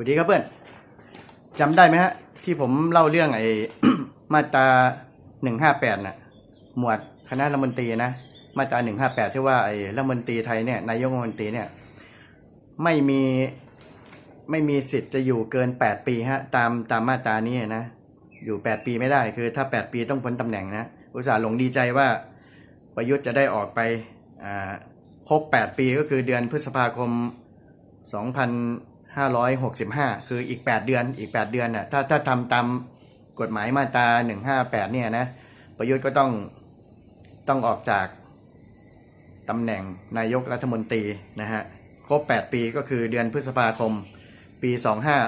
วัสดีครับเพื่อนจำได้ไหมฮะ ที่ผมเล่าเรื่องไอ้มาตราหนึ่งห้าแปดน่ะ หมวดคณะรัฐมนตรีนะ มาตราหนึ่งห้าแปดที่ว่าไอ้รัฐมนตรีไทยเนี่ยนายกรัฐมนตรีเนี่ย ไม่มีไม่มีสิทธิ์จะอยู่เกินแปดปีฮะ ตามตามมาตรานี้นะ อยู่แปดปีไม่ได้คือ ถ้าแปดปีต้องพ้นตำแหน่งนะอุตส่าห์หลงดีใจว่าประยุทธ์จะได้ออกไปอ่าครบ 8 ปีก็คือเดือนพฤษภาคม 565 คืออีก 8 เดือนอีก 8 เดือนน่ะถ้าถ้าทำตามกฎหมายมาตรา158 เนี่ยนะประยุทธ์ก็ต้องต้องออกจากตำแหน่งนายกรัฐมนตรีนะฮะครบ 8 ปีก็คือเดือนพฤษภาคม ปี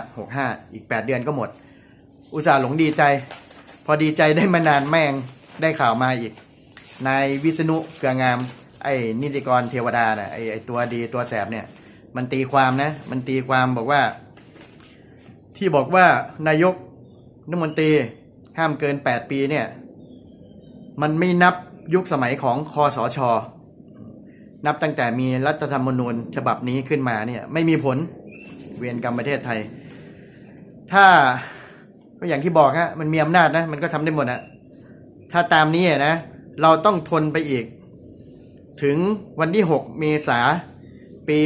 2565 อีก 8 เดือนก็หมด อุตส่าห์หลงดีใจ พอดีใจได้มานานแม่งได้ข่าวมาอีกนายวิษณุเกลืองามไอ้นิติกรเทวดาน่ะไอ้ไอ้ตัวดีตัวแสบเนี่ย มันตีความนะ มันตีความบอกว่า ที่บอกว่านายกรัฐมนตรีห้ามเกิน 8 ปีเนี่ย มันไม่นับยุคสมัยของคอสช นับตั้งแต่มีรัฐธรรมนูญฉบับนี้ขึ้นมาเนี่ยไม่มีผลเวียนกรรมประเทศไทย ถ้าก็อย่างที่บอกฮะมันมีอำนาจนะ มันก็ทำได้หมดอะถ้าตามนี้นะ เราต้องทนไปอีก ถึงวันที่ 6 เมษา ปี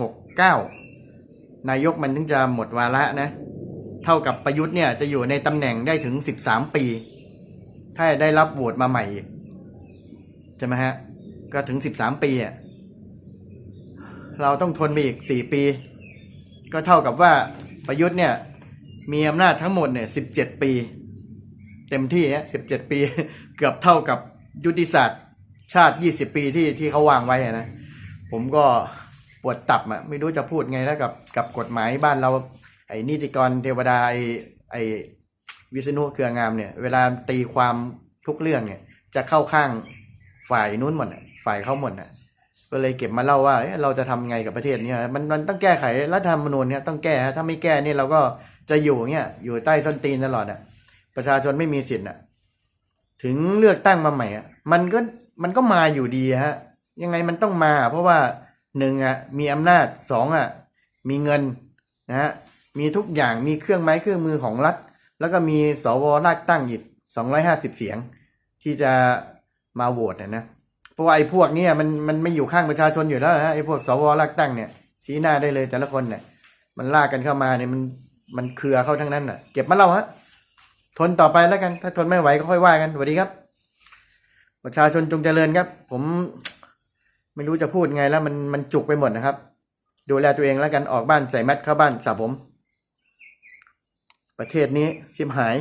2569 นายกมันถึงจะหมดวาระนะ เท่ากับประยุทธ์เนี่ยจะอยู่ในตำแหน่งได้ถึง 13 ปี ถ้าได้รับโหวตมาใหม่ใช่ไหมฮะ ก็ถึง 13 ปีอะเราต้องทนไปอีก 4 ปี ก็เท่ากับว่าประยุทธ์เนี่ยมีอำนาจทั้งหมดเนี่ย 17 ปี เต็มที่ฮะ17 ปี เกือบเท่ากับยุทธิศาสตร์ชาติ 20 ปีที่ที่เขาวางไว้นะ ผมก็ปวดตับอะไม่รู้จะพูดไงแล้วกับกับกฎหมายบ้านเรา ไอ้นิติกรเทวดาไอ้ไอ้วิษณุเครืองามเนี่ย เวลาตีความทุกเรื่องเนี่ย จะเข้าข้างฝ่ายนู้นหมดฝ่ายเขาหมดอะก็เลยเก็บมาเล่าว่าเราจะทำไงกับประเทศเนี้มันมันต้องแก้ไขรัฐธรรมนูญเนี่ยต้องแก้ถ้าไม่แก้นี่เราก็จะอยู่เงี้ยอยู่ใต้ส้นตีนตลอดอะประชาชนไม่มีสิทธิ์อะถึงเลือกตั้งมาใหม่อะมันก็มันก็มาอยู่ดีฮะ ยังไงมันต้องมา เพราะว่าหนึ่งอะมีอำนาจสองอะมีเงินนะฮะมีทุกอย่างมีเครื่องไม้เครื่องมือของรัฐ แล้วก็มีสวรากตั้งอีกสองร้อยห้าสิบเสียง ที่จะมาโหวตนะนะเพราะว่าไอ้พวกเนี้ยมันมันไม่อยู่ข้างประชาชนอยู่แล้วฮะไอ้พวกสวรากตั้งเนี่ยชี้หน้าได้เลยแต่ละคนเนี่ยมันลากกันเข้ามาเนี่ยมันมันเครือเข้าทั้งนั้นอะ เก็บมาเล่าฮะทนต่อไปแล้วกัน ถ้าทนไม่ไหวก็ค่อยว่ากันสวัสดีครับ ประชาชนจงเจริญครับ ผม ไม่รู้จะพูดไงแล้วมันมันจุกไปหมดนะครับ ดูแลตัวเองแล้วกันออกบ้านใส่แมสเข้าบ้านสระผม ประเทศนี้ชิมหาย